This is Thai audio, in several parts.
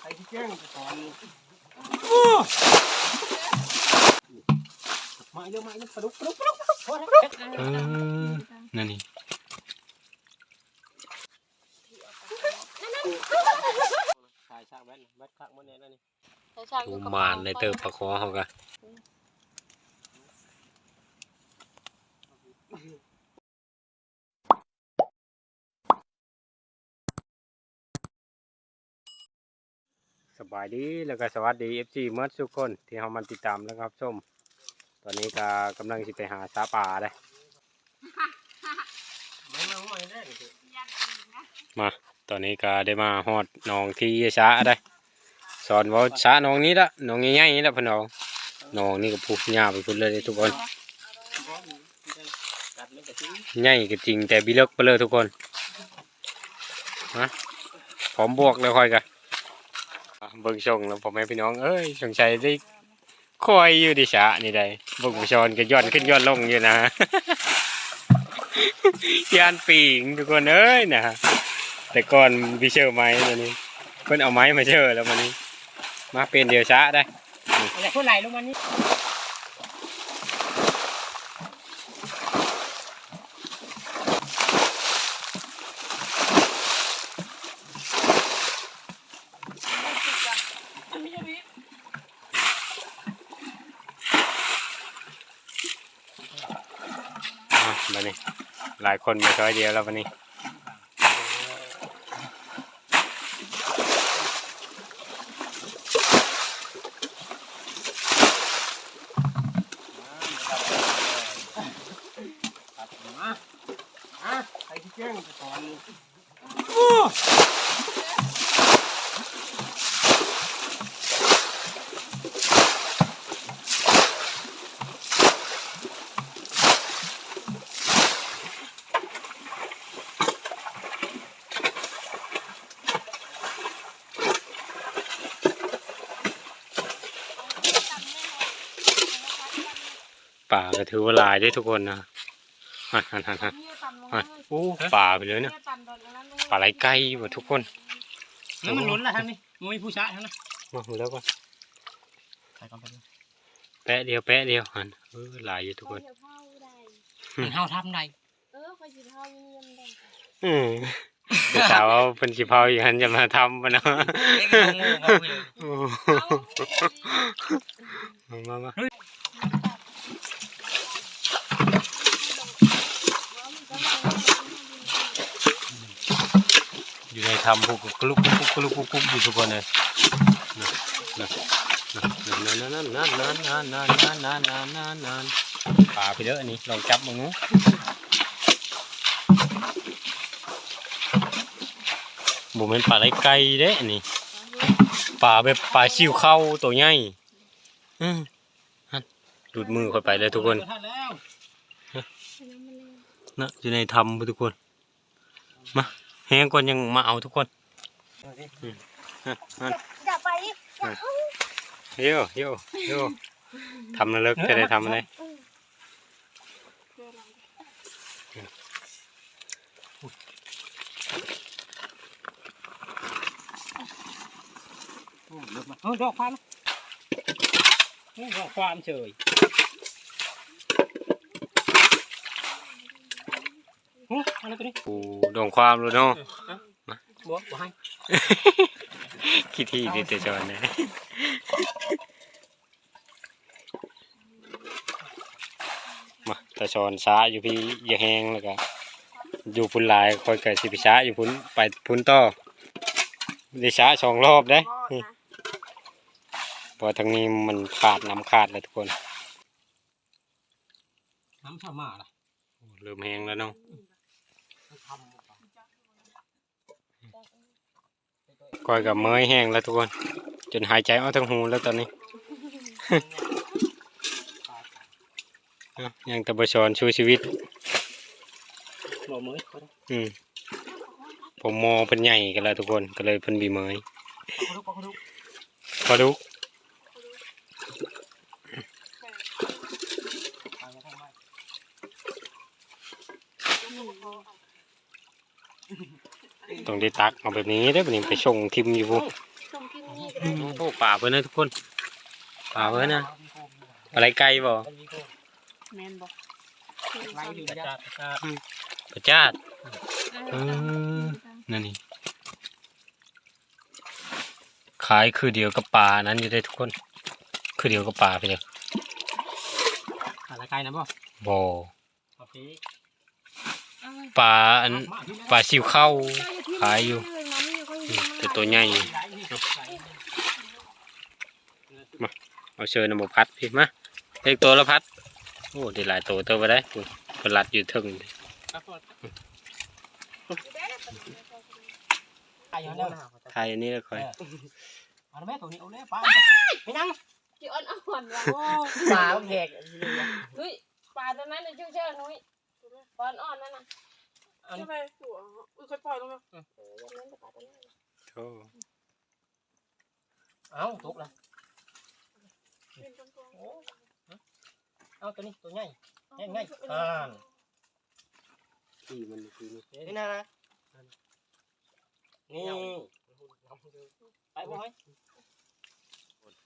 ใครที่แจ้งจะสอนมาเยอะมาเยอะปลาดุกปลาดุกปลาดุกปลุกเออนั่นนี่ถ่ายฉากแว่นแว่นข้างมันเนี่ยนั่นนี่ดูมานในเติบปลาคอเขากะ สบายดีแล้วก็สวัสดี FC เมื่อทุกคนที่เขามันติดตามแล้วครับส้มตอนนี้ก็กำลังสิไปหาซาป่าเลยไม่มาไม่ได้เลยมาตอนนี้ก็ได้มาฮอดหนองที่ช้าได้สอนเว่าช้าหนองนี้ละหนองใหญ่ๆนี่ละพี่น้องหนองนี่ก็พูดยาวไปพุ่นเลยทุกคนกัดมันก็ทิ้งใหญ่ก็จริงแต่บิเลิกไปเลยทุกคนนะพร้อมบวกแล้วค่อยกันอะ เบิ่งชงแล้วผมให้พี่น้องเอ้ยสงสัยได้คอยอยู่ดิฉะนี่ได้เบิ่งชนก็ย้อนขึ้นย้อนลงอยู่นะยานปีงทุกคนเอ้ยนะแต่ก่อนพี่เชื่อไม้ตัวนี้เพิ่นเอาไม้มาเชื่อแล้วมันนี้มาเป็นเดียวชะได้อะไรคนไหลลงมานี่ อะบัดนี้ หลายคนมาช้อยเดียวแล้ววันนี้ มาอะใครที่แจ้งจะสอน ป่าก็ถือว่าหลายได้ทุกคนนะฮันฮันฮันฮันฮันโอ้ป่าไปเลยนะป่าไหลไก่หมดทุกคนแล้วมันหล้นละทางนี้มันมีผู้ชายทั้งนั้นมาแล้วก็ใครกันไปแปะเดียวแปะเดียวหันเออหลายอยู่ทุกคนมันเฮาทำได้เออคอยสิเท่านี้ยังได้อืมเดี๋ยวสาวเอาเป็นสิเผาอยู่หันจะมาทำปะเนาะเอ้ยงงเอาไปเลยโอ้มามามาอยู่ใน ทำพวกกลุกกุ๊กกลุกกุ๊กกุ๊กอยู่ทุกคนเลยนะนะนนั่นนั่นนั่นนั่นนั่นนั่นนั่นนั่นนั่นนั่นป่าไปเด้ออันนี้ลองจับมึงนู้บ่แม่นปลาไหลไก่เด้อันนี้ปลาแบบปลาชิวเข้าตัวใหญ่หลุดมือค่อยไปเลยทุกคนนะอยู่ในทำทุกคนมา แห้งก่อนยังมาเอาทุกคนฮันฮันอย่าไปเยี่ยวเยี่ยวเยี่ยวทำนะเลิกจะได้ทำอะไรเออดอกความนี่ดอกความเฉย โอ้อะไรตัวนี้โอ้ดองความรู้เนาะบัวบัวให้คิดที่ดิเตจอนนะมาตะชอนช้าอยู่พี่อย่าแห้งแล้วก็อยู่พุ่นหลายคอยเกิดสิไปช้าอยู่พุ่นไปพุ่นต่อได้ช้าสองรอบได้เพราะทางนี้มันขาดน้ำขาดเลยทุกคน น้ำชามาล่ะโอ้เริ่มแห้งแล้วเนาะทำ ก้อยกับเมยแห้งแล้วทุกคน จนหายใจออกทั้งหูแล้วตอนนี้เอ้ายังตะบชอนชูชีวิตหล่อมืออืมผมมอเพิ่นใหญ่กันแล้วทุกคนก็เลยเพิ่นบีเมยกระดุกกระดุกพอดุก ทางทางไม้ ต้องได้ตักเอาแบบนี้ได้อบัดนี้ไปส่งทิมอยู่พุส่งกินก็ได้โอ้ป่าเพิ่นนะทุกคนป่าเพิ่นนะอะไรไกลบ่แม่นบ่ไล่อยู่จ้าจ้าประจาดเออนั่นนี่ขายคือเดียวกับป่านั้นอยู่ได้ทุกคน คือเดียวกับป่าไปเลยอะไรไกลนะบ่บ่ โอเคป่าอันป่าซิวเข้าขายอยู่ แต่ตัวใหญ่เอาเชิญนำบพัดพี่มาเล็กตัวละพัดโอ้ได้หลายตัวเตัวไปได้พุ่นเพิ่นรัดอยู่ถึงไอ้ยังแล้วทายอันนี้แล้วค่อยเอาแม่ตัวนี้เอาเลยป้าไม่นั่งจีอ่อนอ่อนว่ะปลาแขกเฮ้ยปลาตัวนั้นน่ะชื่อเชื่อนุ้ย ปลาอ่อนนั่นน่ะอันนี้ใช่ไหมหัวอุ้ยค่อยปล่อยลงมาโธ่เอาตกละเป็นกองเอาตัวนี้ตัวใหญ่ใหญ่ใหญ่อ่านที่มันคือนี่นี่นะนี่ไปบ่อย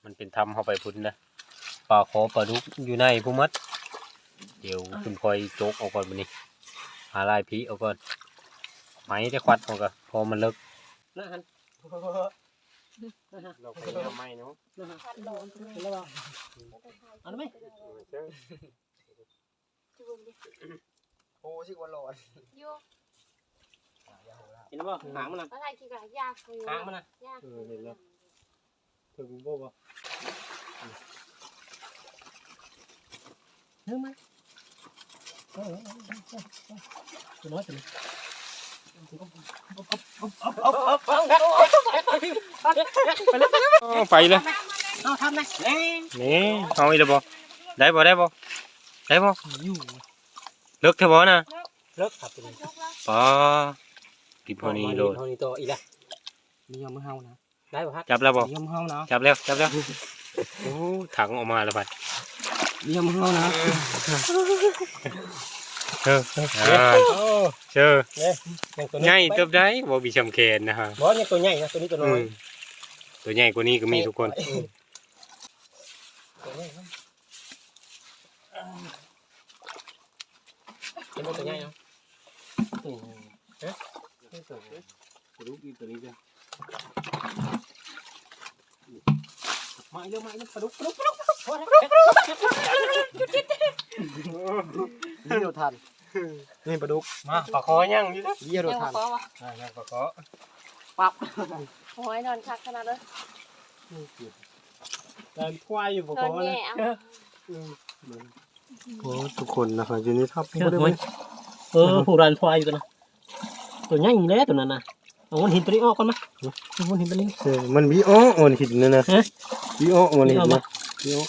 มันเป็นทำเข้าไปพุ่นนะปลาขอปลาดุกอยู่ในผู้มัด เดี๋ยวคุณคอยโจกเอาก่อนบัดนี้ หาลายพีเอาก่อนไหมได้ควัดเอาก่อนพอมันเลิกนะฮันเราไปทำไมเนาะระวังเอาไหมโอ้ชิวันร้อนโย่เห็นบ่หางมันนะอะไรกี่กะยากคือหางมันนะยากเออเห็นแล้วถึงบ่บ่เนื้อไหม ตัวน้อยตัวนี้ไปเลยไปเลยเอาทำนะเอ้ยนี่เอาอีกแล้วบ่ได้บ่ได้บ่ได้บ่อยู่เลิกเถอะบ่นะเลิกขับตัวนี้ปลากินพอนี้โลดเท่านี้ตัวอีกแล้วมียอมมือเฮานะได้ป่ะฮัทจับแล้วบ่มียอมเฮานะจับแล้วจับแล้วโอ้ถังออกมาแล้วบัด มียอมเฮานะเอออ่าโอ้เชื่อยังตัวใหญ่เติบได้บ่มีชำแคนนะฮะบ่ยังตัวใหญ่นะตัวนี้ตัวน้อยตัวใหญ่กว่านี้ก็มีทุกคนตัวใหญ่เป็นตัวใหญ่เนาะอืมฮะรู้อีตัวนี้จ้ะ มาอีกเร็วมาอีกเร็วปลาดุกปลาดุกปลุกปลาดุกเลี้ยวทันนี่ปลาดุกมาปลาคอยังอยู่เลี้ยวยังทันอ่ายังปลาคอปับโอ้ยนอนคักขนาดเลยเดินควายอยู่ปนกอเอาโอ้ทุกคนนะครับอยู่นี่ครับเออหูรันควายอยู่กันนะตัวใหญ่อยู่แล้วตัวนั้นนะ เอามันหินตัวนี้ออกก่อนไหมเอามันหินตัวนี้ เออมันบีอ้ออ่อนหินนะนะฮะบีอ้ออ่อนหินเอามานะบีอ้อ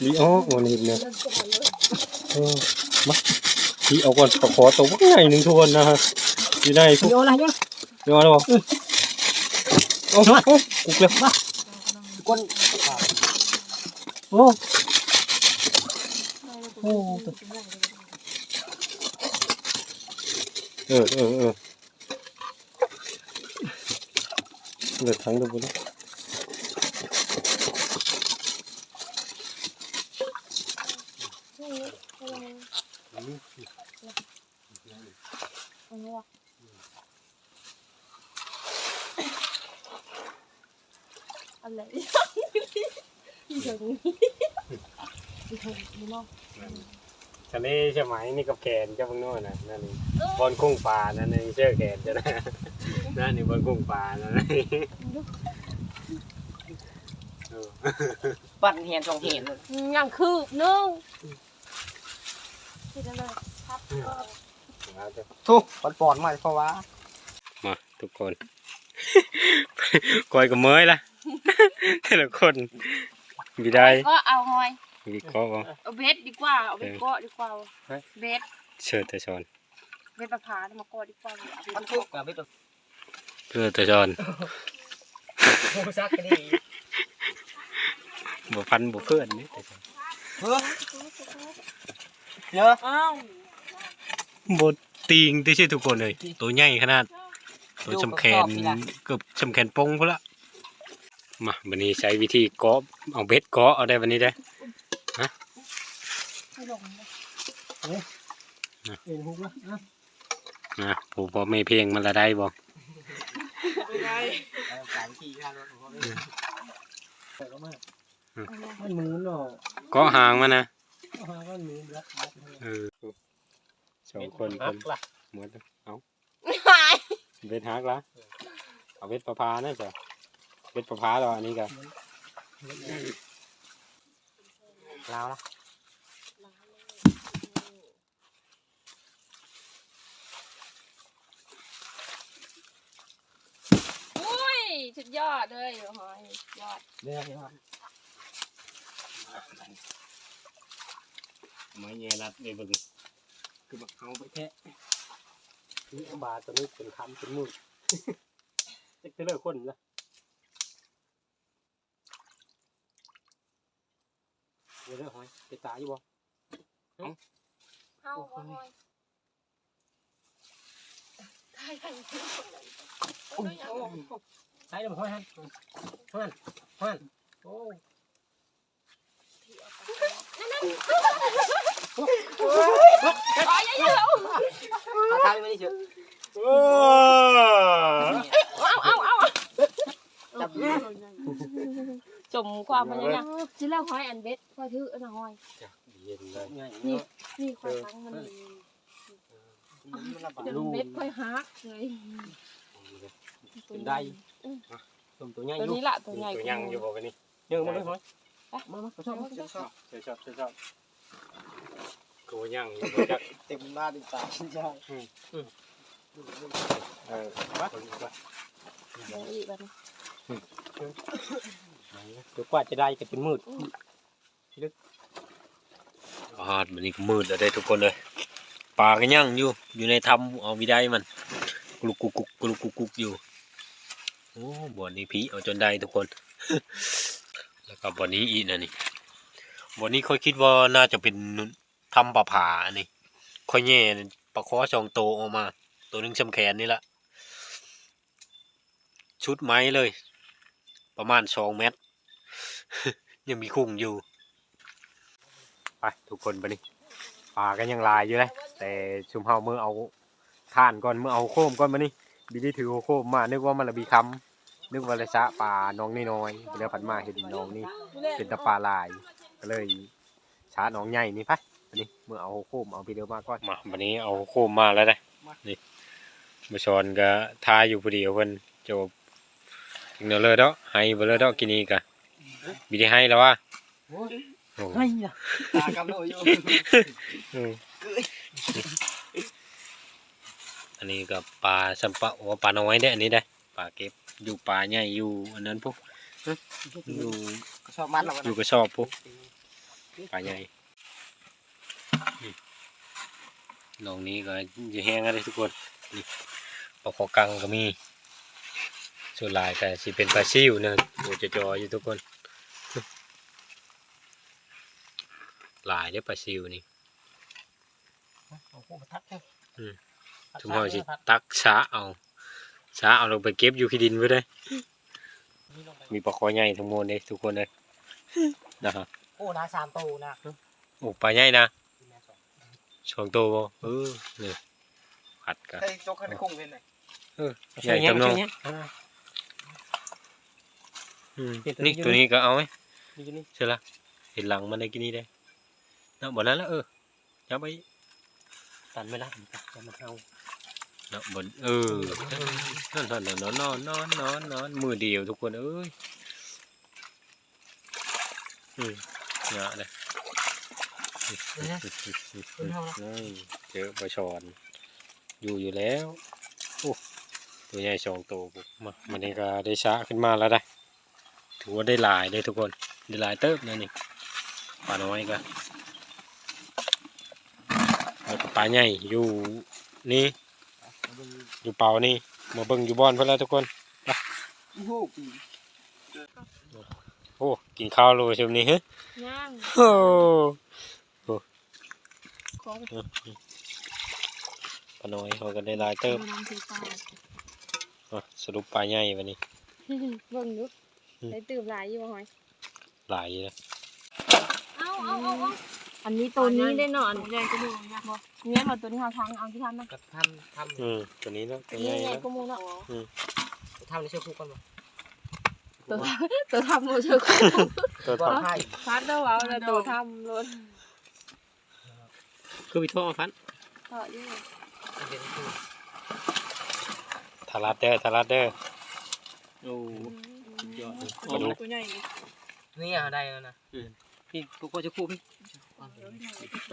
บีอ้ออ่อนหินนะเออมาบีเอาก่อนปลาคอตัวใหญ่หนึ่งทุกคนนะฮะอยู่ในพวกโยนอะไรโยนยอดหรอโอ้โหกุกเลยก้นโอ้โอ้ตัว เออเออเออเดือดทั้งตัวเลยอะไรอีกอย่างนี้อีกอย่างนี้เนาะทะเลใช่ไหมนี่กับแขนเจ้าพวกโน้นนะนั่นนี่ บอลกุ้งปลานั่นนี่เชื่อแขนจะนะนั่นนี่บอลกุ้งปลานั่นนี่เออปั่นเหียนสองเหียนยังคืบนึงคิดอะไรครับเอาเถอะทุกปั่นปอนมาเพราะว่ามาทุกคนกอยกับเมยล่ะแต่ละคนมีได้ก็เอาหอยมีก็บ่เอาเบ็ดดีกว่าเอาเบ็ดเกาะดีกว่าเบ็ดเชิญแต่ชอน เบ็ดประพามาเกาะดีกว่าเอาเบ็ดมันทุกกับไปตัวเพื่อแต่ชอนผู้ซักกันดีบ่ฟันบ่เพื่อนนี่แต่ชอนเฮ้ยเยอะอ้าวบ่ติงที่ใช่ทุกคนเลย ตัวใหญ่ขนาด ตัวชำแคนเกือบชำแคนปงพุ่นละมาวันนี้ใช้วิธีเกาะเอาเบ็ดเกาะเอาได้วันนี้ได้ให้ลงเลยเอ็นหุกละอะ นะผมพอไม่เพียงมันละได้บ่ไม่ได้เอาสามทีค่ารถของเขาเองใส่เข้ามาเอาเลยมันหมุนเนาะเกาะหางมันนะเอาหามันหมุนแล้วเออสองคนหัคกนล่ะหมดเอาหายเบ็ดฮักละเอาเบ็ดประพานะจ้ะเบ็ดประพาเราอันนี้กันลาวละ อุ้ย สุดยอดเลยหอยยอดเดี๋ยวเดี๋ยวไม้แย่รัดเลยบึงคือแบบเอาไปแค่นี่เอาบาตัวนี้เป็นคำเป็นมือ เจ็กเลิกคนละเดี๋ยวเด้อหอยไปตายอยู่บ่เฮาบ่หอยตายทันทีโอ้ ใช่เดี๋ยวหอยฮันฮันฮันโอ้อ๋อเยอะทายไม่ได้เชื่อๆเอาเอาเอาจับจมความพยายามสิแล้วหอยอันเบ็ดพอถืออันหอยเย็นเลยง่ายนี่นี่ค่อยฟังมันนี่มันระบาดเดี๋ยวลูกเบ็ดค่อยฮักเลย เป็นได้ต้มตัวใหญ่ตัวอยู่นี้ละตัวใหญ่ตัวยังอยู่บ่กันนี่เยอะมาเลยหอยมามาชอบชอบชอบชอบชอบตัวยังอยู่บ่จักเต็มหน้าเต็มตาใช่เออมาตัวนี้ก็เดี๋ยวอีกแบบนี้เดี๋ยวกว่าจะได้ก็เป็นมืดอ่ามันนี่ก็มืดแล้วได้ทุกคนเลยปลาก็ยังอยู่อยู่ในถ้ำเอาวิได้มันกลุกกุกกุกกลุกกุกกุกอยู่ โอ้บ่อนนี้ผีเอาจนได้ทุกคน แล้วก็บ่อนนี้อีกนะนี่บ่อนนี้ค่อยคิดว่าน่าจะเป็นทำปลาผาอันนี้ค่อยแย่ปลาคอสองโตออกมา ตัวหนึงชำแขนนี่ละชุดไม้เลย ประมาณสองเมตร ยังมีคุ้งอยู่ ไปทุกคนไปนี่ปลากันยังลายอยู่เลยแต่ชุมเฮาเมื่อเอาท่านก่อนเมื่อเอาโคมก่อนมานี่ บิได้ถือโคมมา นึกว่ามันระบีคำนึกว่าระชะปลาน้องน้อยๆเดี๋ยวผันมาเห็นน้องนี่เป็นตะปลาลาย ก็เลยชาน้องใหญ่นี่ไปอันนี้เมื่อเอาโคมเอาไปเดียวมาก่อน มาวันนี้เอาโคมมาแล้วได้นี่มาชอนก็ทายอยู่พอดีเพิ่นจบถึงเนเลยเด้อให้เบลเลยเด้อกินนี่กะบิได้ให้แล้วว่าโอ้ให้ละตากำโดอยู่อืมอั นนี้ก็ปลาสัมปะโอ้ปลาน้อยได้ออันนี้ได้ปลาเก็บอยู่ปลาใหญ่อยู่อันนั้นพวกอยู่ชอบมัดเราอยู่กระสอบพวกปลาใหญ่อืมลองนี้ก็อยู่แห้งอะไรทุกคนนี่ปลาขอกังก็มีส่วนหลายก็สิเป็นปลาซิวเนอะโอ้จะจออยู่ทุกคนหลายได้อปลาซิวนี่เอาพวกทัดแค่ ทุกคนสิตักช้าเอาช้าเอาลงไปเก็บอยู่ขี้ดินไว้เลยมีปลาคอใหญ่ทั้งหมดเลยทุกคนเลยนะครับโอ้นาสามตัวนะโอ้ปลาใหญ่นะสองตัวบ่เออเนี่ยผัดกันใช่จกขึ้นคุ้งเห็นไหมใหญ่จำนองอืมนี่ตัวนี้ก็เอาไหมนี่นี่ใช่ละเห็นหลังมันได้กินนี่ได้เนาะบ่นั้นแล้วเออจับไปตันไม่ได้จะมาเอาเนาะบนเออนั่นนั่นนอนนอนนอนนอนนอนมือเดียวทุกคนเอ้ยอืมเนี่ยเลยเจอปลาชอนอยู่อยู่แล้วโอ้ตัวใหญ่สองตัวปุ๊บมามันนี้ก็ได้ช้าขึ้นมาแล้วได้ถือว่าได้หลายเลยทุกคนได้หลายเติบนะนี่ปลาน้อยก็แล้วก็ปลาใหญ่อยู่นี่ อยู่เป่านี่มาเบิ่งอยู่บอนเพื่อนแล้วทุกคนโอ้โหปีโอ้กินข้าวโลช่วงนี้ฮะย่างโอ้ของปลาน้อยเขาก็ได้หลายเติบน้ำสีฟ้าอะสรุปปลาใหญ่วันนี้เบิ่งดูอืมได้ตื่มหลายอยู่บ่หอยหลายอยู่นะเอาเอาเอาเอา อันนี้ตัวนี้ได้นอนใหญ่กูมูเนะบ่เนี่ยมาตัวนี้เฮาทังเอาที่ทำนะก็ทำทำอืมตัวนี้เนาะตัวนี่ใหญ่ใหญ่เนาะกูมูเนาะำทำในเชือกคู่กันบ่ตัวตัวทำโมเชอร์กูตัวทอดให้พัดเด้อเอาแล้วตัวทำรถคือไปท่อพันต่อยู่เดี๋ยวคือทารัดเด้อทารัดเด้อโอ้ยอดเลยมาดูตัวใหญ่นี่อะได้แล้วนะ พี่กูก็จะคู่พี่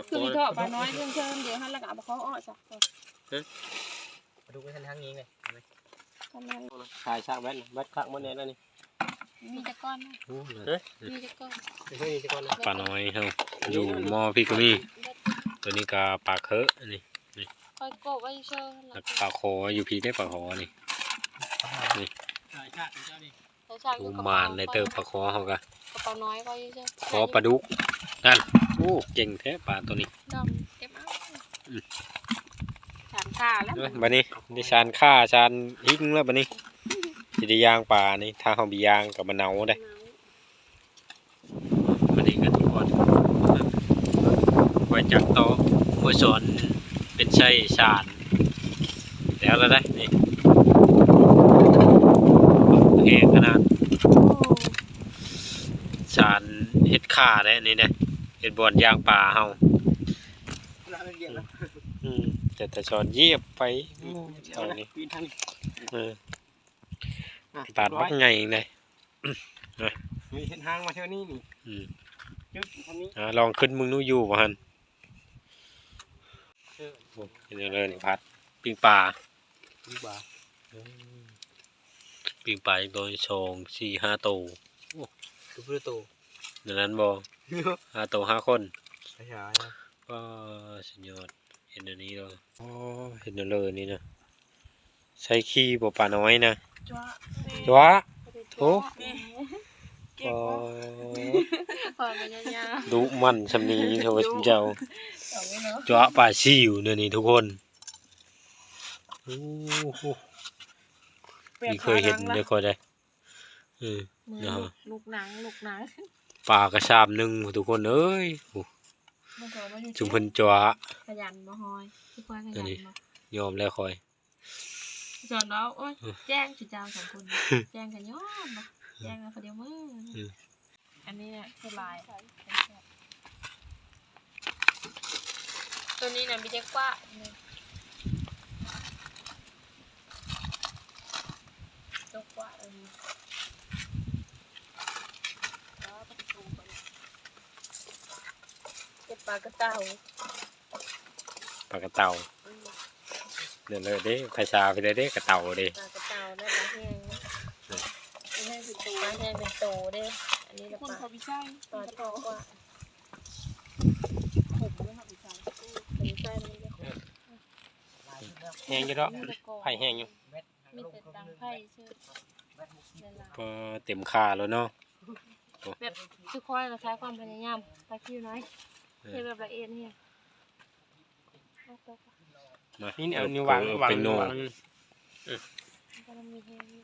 คือมีทอปลาน้อยเพิ่มเชิญเดี๋ยวหันล้วก็เอาไปเขาอ้อจ้ะมาดูไปทางทางนี้เลยทำไมขายฉากแว่นแว่นคักมันแน่แล้วนี่มีจักก้อนนะโอ้เลยมีจักก้อนเฮ้ยจะก่อนปลาน้อยเฮาอยู่หม้อพี่ก็มี ตัวนี้ก็ปลาเคอะอันนี่คอยโกไว้เชิญปลาโคอยู่พี่ได้ปลาโคนี่ขายฉากเจ้านี่ ดูมานในเติมปลาโคเฮาก็กระเป๋าน้อยไว้เชิญโคปลาดุกนั่นโอ้เก่งแท้ปลาตัวนี้ดำเก็บเอาสามขาแล้วเอ้ยบัดนี้ได้ชานฆ่าชานหิ้งแล้วบัดนี้สิได้ย่างปลานี่ถ้าเฮามีย่างกับมะนาวได้บัดนี้ก็ทุกคนไว้จักต่อหัวสอนเป็นไส้ชานแล้วแล้วได้นี่โอเคขนาด ชาน เฮ็ดข่าได้นี่นะเฮ็ดบอนย่างปลาเฮาแล้วเรียนนะอืมแต่แต่ชอนเหยียบไปโอ้เดี๋ยเท่าวนะนี้ปีนทางนี้เออปาดบักไงเลยมีเส้นทางมาเท่านี้นี่อืมจึ๊บทางนี้อ่าลองขึ้นมึงนู้อยู่บ่ฮันเออโอ้เป็นจังเลยนี่พัดปิ้งปลาดีกว่าปิ้งปลาอีกโดนสองสี่ห้าตัวดูประ ตูดังนั้นบ่ห้าตัวห้าคนใช่ก็สุดยอดเห็นอันนี้แล้วอ๋อเห็นอันเลยนี่นะใช้ขี้บ่ปลาน้อยนะจ้าจ้วะโถเก่งอ๋อพอมันยาวดุมันสำนีเทวเจ้าๆเอาไว้เนาะจ้วะปลาซิวเนี่ยนี่ทุกคนโอ้โหมีเคยเห็นได้ค่อยได้เออมือนะฮะลูกหนังลูกหนัง ปลากระชามหนึ่งทุกคนเอ้ยโอ้มันก็บ่ได้จุมเพิ่นจ้วะขยันบ่ฮอยทุกคนขอัยันนนี้บ่ยอมแล้วคอยจอนแล้วโอ้ยแจ้งจุเจ้าสองคน แจ้งกันย้อนบ่แจ้งกันคนเดียวมืออม อันนี้เนี่ยคือลาย ตัวนี้น่ะมีเด็กกว่าเนี่ยเด็กกว่าอันนี้แล้วก็ไปดูก่อนเก็บป ลากระเต่าปลากระเต่าเดินเลยเด้ภาษาไปเลยเด้กระเต่าเด้ปลากระเต่าได้ปลาแห้งนะปลาแห้งเป็นตัวปลาแห้งเป็นโตเด้อันนี้ละปลาปลาทอดกว่าผมเลยค่ะพี่ชายเป็นไส้มันจะขมแห้งอยู่ดอกไผ่แห้งอยู่มีแต่ตังไผ่ชื่อเวลาพอเต็มค่าแล้วเนาะแบบทุกคนเราใช้ความพยายามไปคิวน้อย เทแบบละเอียดเนี่ยเอาตัวก่อนมานี่เอานิ้ววางเอาวางเป็นโนวางก็มันมีแห้งอยู่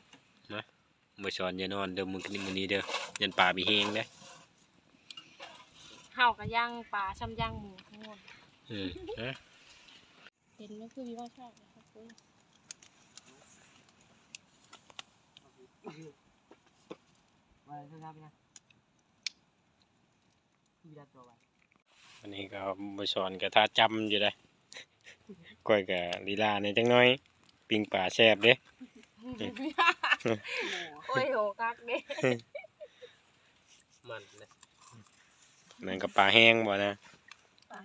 มื่อช้อนอย่านอนเด้อมึงมื้อนี้เด้อยันปลามีเฮงเด้อเห่ากับย่างปลาช่ำย่างหมูทั้งหมดเออฮะเห็นก็คือวิวาชอบนะครับคุณมาเท่าไหร่นะพี่ดัดตัวไว้อั นนี้ก็มื่อช้อนก็ท่าจำอยู่ได้อก้อยกับลีลาในจังน้อย ปิ้งปลาแซ่บเด้โอ้ยโหกักเด้มันนะนั่นก็ปลาแห้งบ่นะ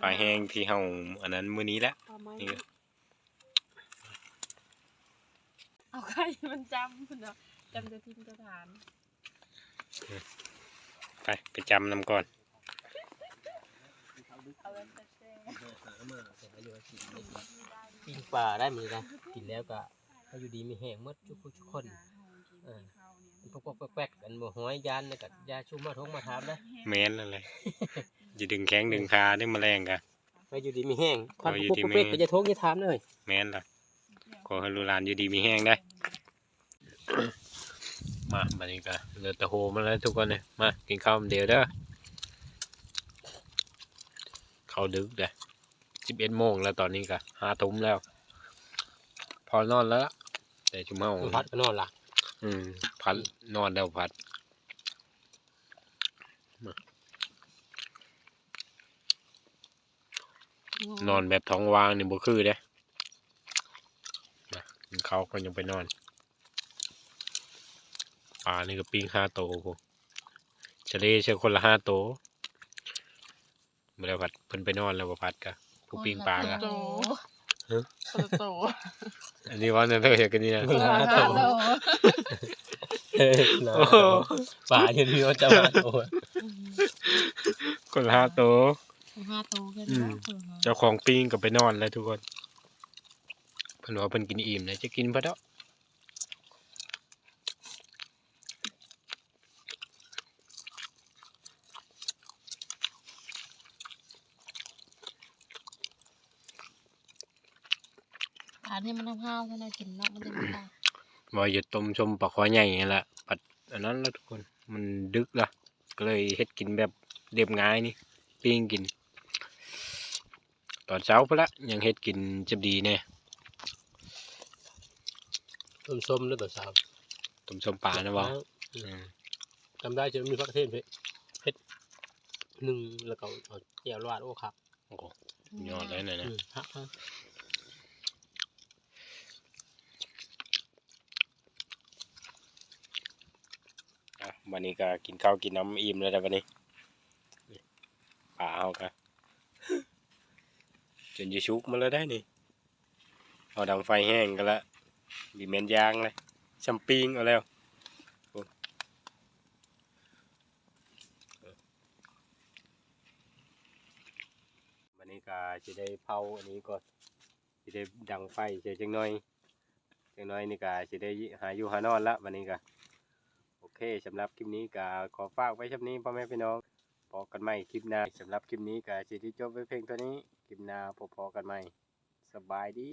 ปลาแห้งที่เฮาอันนั้นมื้อนี้แหละปลาไม้นี่ก็เอาใครมันจำคุณเนาะจำจะทิ้งจะฐาน ไปไปจำนำก่อน เอาไว้แต่แจ้งปิ้งปลาได้มือกันกินแล้วก็ให้อยู่ดีมีแห้งหมดทุกผู้ทุกคนเออพวกพวกแป๊กๆกันบ่ห้อยยานแล้วก็ยาชุมมาทงมาถามนะแม่นนั่นแหละจะดึงแข้งดึงขาได้แมลงกะ ให้อยู่ดีมีแห้งพันให้อยู่พวกดีพวกมีเป็กก็จะทงจะถามเลยแม่นล่ะขอให้ลูกหลานอยู่ดีมีแห้งได้ มาบัดนี้ก็เหลือแต่โฮมาแล้วทุกคนเนี่ยมากินข้าวเดียวเด้อ เข้าดึกเด้สิบเอ็ดโมงแล้วตอนนี้ก็ห้าทุ่มแล้ว พอนอนแล้วล่ะแต่ชุมเมาพัดก็นอนล่ะอืม พัดนอนแล้วพัดนอนแบบท้องว่างนี่บ่คือเด้นะเขาก็ยังไปนอนปลานี่ก็ปิ้งห้าโตพวกเฉลยเชื่อคนละห้าโต เมื่อไรพัดเพิ่นไปนอนแล้วบ่พัดกะผู้ปิ้งปลากะโตฮะโตอันนี้ว่าเนี่ยเธอเห็นกันนี่นะโตเออนะโอ้โหป่าอยู่ที่ว่าจะมาโอ้ยคนละห้าโตห้าโตกันอืมเจ้าของปิ้งก็ไปนอนแล้วทุกคนเพิ่นว่าเพิ่นกินอิ่มนะจะกินพะเดาะ อันนี้มันน้ำห้าวเท่านั้นกินแล้วมันจะไม่ได้ว่าอย่าต้มชมปลาคอใหญ่นี่แหละปัดอันนั้นแล้วทุกคนมันดึกละก็เลยเฮ็ดกินแบบเรียบง่ายนี่ปิ้งกิน ตอนเช้าพุ่นละยังเฮ็ดกินจะดีแน่ต้มส้มหรือเปล่าสาวต้มชมปลานะบ่อืมจำได้จะมีพักเทศเพชรเพชรหนึ่งแล้วก็เอาแก้วลาดโอ้ครับโอ้โหยอดเลยนะนะ อืมฮะฮะ อะ วันนี้ก็กินข้าวกินน้ำอิ่มแล้วแต่วันนี้นี่ปลาเอากะจนจะชุกมาแล้วได้นี่เอาดังไฟแห้งกันละดีเมนยางเลยชัมปิงเอาแล้ววันนี้ก็จะได้เผาอันนี้ก่อนจะได้ดังไฟเจอจังน่อยจังน่อยนี่ก็จะได้หาอยู่หานอนละวันนี้ก็ สำหรับคลิปนี้ก็ขอฝากไว้ช่ำนี้พ่อแม่พี่น้องพอกันใหม่คลิปหน้าสำหรับคลิปนี้ก็สิที่จบไว้เพียงเท่านี้ คลิปหน้าพบพอกันใหม่ สบายดี